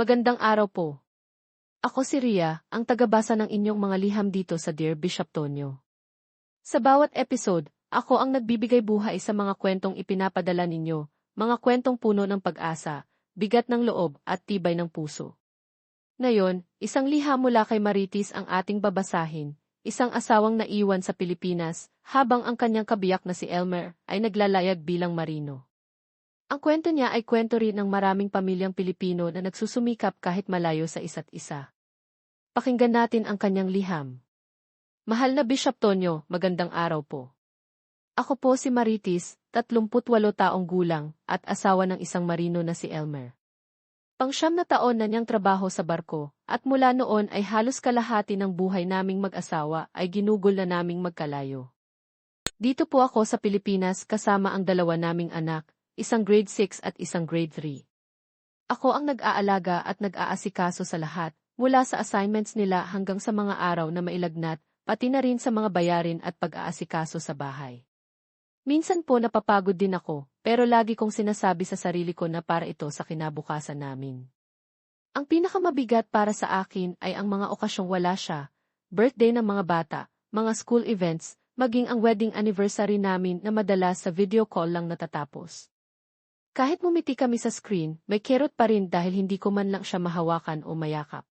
Magandang araw po. Ako si Ria, ang tagabasa ng inyong mga liham dito sa Dear Bishop Tonyo. Sa bawat episode, ako ang nagbibigay buhay sa mga kwentong ipinapadala ninyo, mga kwentong puno ng pag-asa, bigat ng loob at tibay ng puso. Ngayon, isang liham mula kay Maritis ang ating babasahin, isang asawang naiwan sa Pilipinas, habang ang kanyang kabiyak na si Elmer ay naglalayag bilang marino. Ang kwento niya ay kwento rin ng maraming pamilyang Pilipino na nagsusumikap kahit malayo sa isa't isa. Pakinggan natin ang kanyang liham. Mahal na Bishop Tonyo, magandang araw po. Ako po si Maritis, 38 taong gulang, at asawa ng isang marino na si Elmer. Pangsyam na taon na niyang trabaho sa barko, at mula noon ay halos kalahati ng buhay naming mag-asawa ay ginugol na naming magkalayo. Dito po ako sa Pilipinas kasama ang dalawa naming anak, isang grade 6 at isang grade 3. Ako ang nag-aalaga at nag-aasikaso sa lahat, mula sa assignments nila hanggang sa mga araw na mailagnat, pati na rin sa mga bayarin at pag-aasikaso sa bahay. Minsan po napapagod din ako, pero lagi kong sinasabi sa sarili ko na para ito sa kinabukasan namin. Ang pinakamabigat para sa akin ay ang mga okasyong wala siya, birthday ng mga bata, mga school events, maging ang wedding anniversary namin na madalas sa video call lang natatapos. Kahit mumiti kami sa screen, may kerot pa rin dahil hindi ko man lang siya mahawakan o mayakap.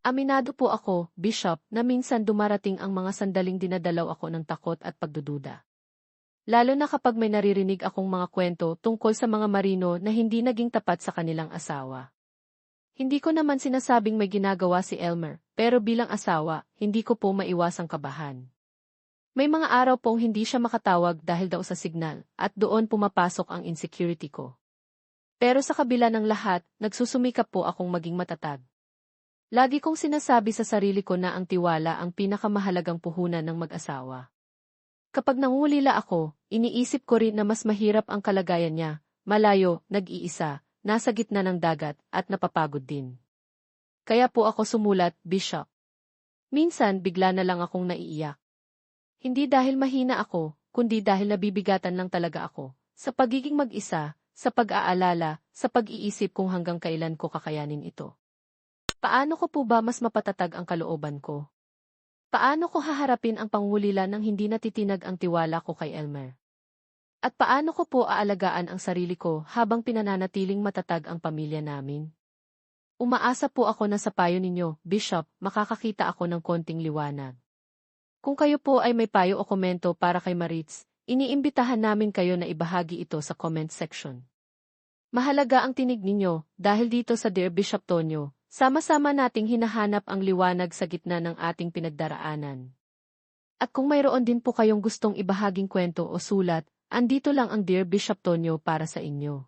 Aminado po ako, Bishop, na minsan dumarating ang mga sandaling dinadalaw ako ng takot at pagdududa. Lalo na kapag may naririnig akong mga kwento tungkol sa mga marino na hindi naging tapat sa kanilang asawa. Hindi ko naman sinasabing may ginagawa si Elmer, pero bilang asawa, hindi ko po maiwasang kabahan. May mga araw pong hindi siya makatawag dahil daw sa signal, at doon pumapasok ang insecurity ko. Pero sa kabila ng lahat, nagsusumikap po akong maging matatag. Lagi kong sinasabi sa sarili ko na ang tiwala ang pinakamahalagang puhunan ng mag-asawa. Kapag nangulila ako, iniisip ko rin na mas mahirap ang kalagayan niya, malayo, nag-iisa, nasa gitna ng dagat, at napapagod din. Kaya po ako sumulat, Bishop. Minsan bigla na lang akong naiiyak. Hindi dahil mahina ako, kundi dahil nabibigatan lang talaga ako, sa pagiging mag-isa, sa pag-aalala, sa pag-iisip kung hanggang kailan ko kakayanin ito. Paano ko po ba mas mapatatag ang kalooban ko? Paano ko haharapin ang pangulila nang hindi natitinag ang tiwala ko kay Elmer? At paano ko po aalagaan ang sarili ko habang pinananatiling matatag ang pamilya namin? Umaasa po ako na sa payo ninyo, Bishop, makakakita ako ng konting liwanag. Kung kayo po ay may payo o komento para kay Maritz, iniimbitahan namin kayo na ibahagi ito sa comment section. Mahalaga ang tinig ninyo dahil dito sa Dear Bishop Tonyo, sama-sama nating hinahanap ang liwanag sa gitna ng ating pinagdaraanan. At kung mayroon din po kayong gustong ibahaging kwento o sulat, Andito lang ang Dear Bishop Tonyo para sa inyo.